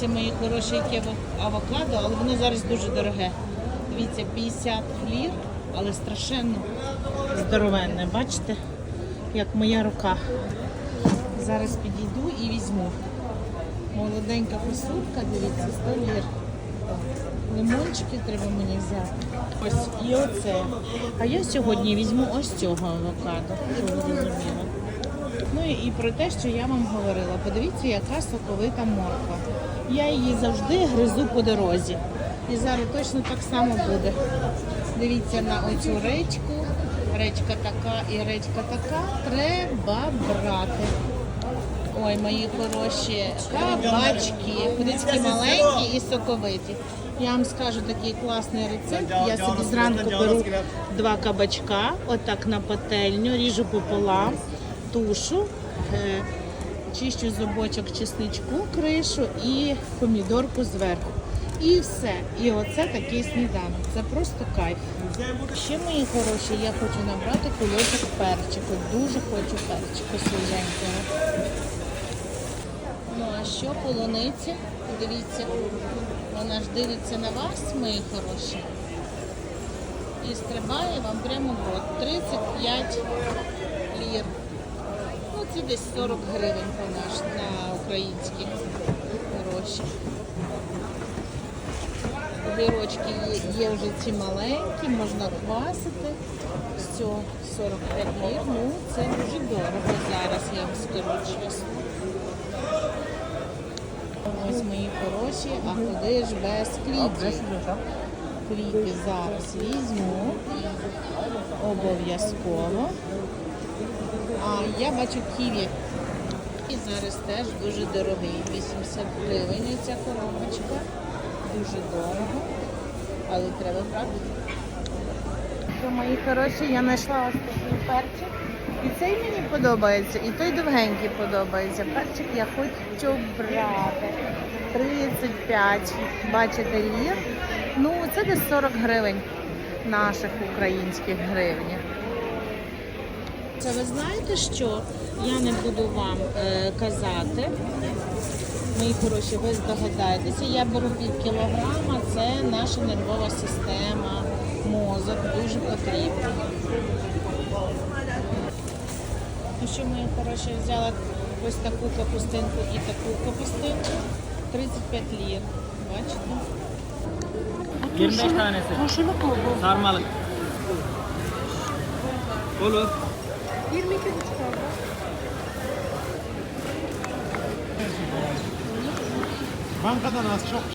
Дивіться, мої хороші, яке авокадо, але воно зараз дуже дороге. Дивіться, 50 лір, але страшенно здоровенне. Бачите, як моя рука. Зараз підійду і візьму. Молоденька фасолька, дивіться, 100 лір. Лимончики треба мені взяти. Ось і оце. А я сьогодні візьму ось цього авокадо, щоб. Ну і про те, що я вам говорила. Подивіться, яка соковита морква. Я її завжди гризу по дорозі. І зараз точно так само буде. Дивіться на оцю речку. Речка така і речка така. Треба брати. Ой, мої хороші кабачки. Подивіться, маленькі і соковиті. Я вам скажу такий класний рецепт. Я собі зранку беру два кабачка, отак на пательню, ріжу пополам, тушу, е, чищу зубочок чесничку, кришу і помідорку зверху. І все. І оце такий сніданок. Це просто кайф. Ще мої хороші, я хочу набрати кульочок перчику. Дуже хочу перчику свіженького. Ну а що полуниця? Дивіться, вона ж дивиться на вас, мої хороші. І стрибає вам прямо в рот. 35 лір. Ну, десь 40 гривень по наш на українські гроші. Огірочки є, є вже ці маленькі, можна квасити. Все, 45 лір. Ну, це дуже дорого зараз, я вам скажу чесно. Ось мої хороші, а куди ж без квітів? Квіти зараз візьму. Обов'язково. Я бачу ківі. І зараз теж дуже дорогий. 80 гривень ця коробочка. Дуже дорого. Але треба. Що, мої хороші, я знайшла ось такий перчик. І цей мені подобається, і той довгенький подобається. Перчик я хочу брати. 35, бачите, лір. Ну, це десь 40 гривень наших українських гривень. Це ви знаєте, що я не буду вам е, казати. Мої хороші, ви здогадаєтеся. Я беру пів кілограма, це наша нервова система, мозок дуже потрібен. Ну що, мої хороші, взяла ось таку капустинку і таку капустинку. 35 лір. Бачите? 25 tanesi. Sarmalık. Olur. 22 buçuk abla. Bankadan az çok